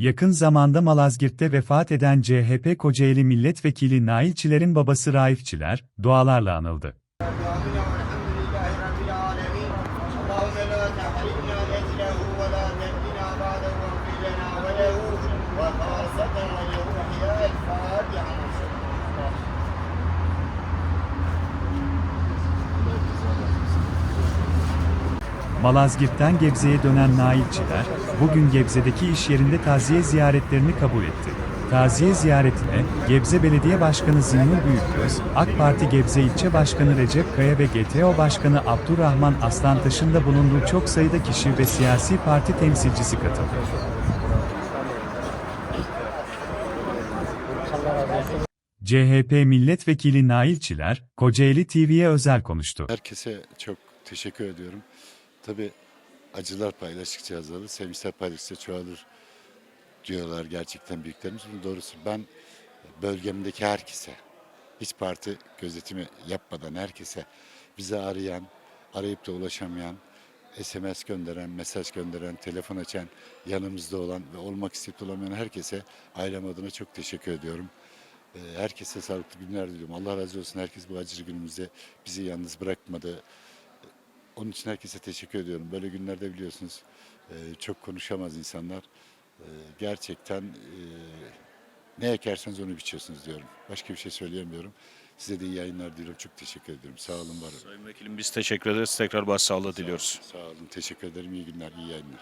Yakın zamanda Malazgirt'te vefat eden CHP Kocaeli Milletvekili Nail Çiler'in babası Raif Çiler, dualarla anıldı. Malazgirt'ten Gebze'ye dönen Nail Çiler, bugün Gebze'deki iş yerinde taziye ziyaretlerini kabul etti. Taziye ziyaretine, Gebze Belediye Başkanı Zinnur Büyükgöz, AK Parti Gebze İlçe Başkanı Recep Kaya ve GTO Başkanı Abdurrahman Aslantaş'ın da bulunduğu çok sayıda kişi ve siyasi parti temsilcisi katıldı. CHP Milletvekili Nail Çiler, Kocaeli TV'ye özel konuştu. Herkese çok teşekkür ediyorum. Tabii acılar paylaştıkça azalır, sevinçler paylaştıkça çoğalır diyorlar gerçekten büyüklerimiz. Bunun doğrusu ben bölgemdeki herkese, hiç parti gözetimi yapmadan herkese, bizi arayan, arayıp da ulaşamayan, SMS gönderen, mesaj gönderen, telefon açan, yanımızda olan ve olmak isteyip olamayan herkese ailem adına çok teşekkür ediyorum. Ee, Herkese sağlıklı günler diliyorum. Allah razı olsun. Herkes bu acı günümüzde bizi yalnız bırakmadı. Onun için herkese teşekkür ediyorum. Böyle günlerde biliyorsunuz e, çok konuşamaz insanlar. E, Gerçekten e, ne ekerseniz onu biçiyorsunuz diyorum. Başka bir şey söyleyemiyorum. Size de iyi yayınlar diliyorum. Çok teşekkür ediyorum. Sağ olun, var olun. Sayın Vekilim biz teşekkür ederiz. Tekrar başsağlığı diliyoruz. Sağ olun, teşekkür ederim. İyi günler, iyi yayınlar.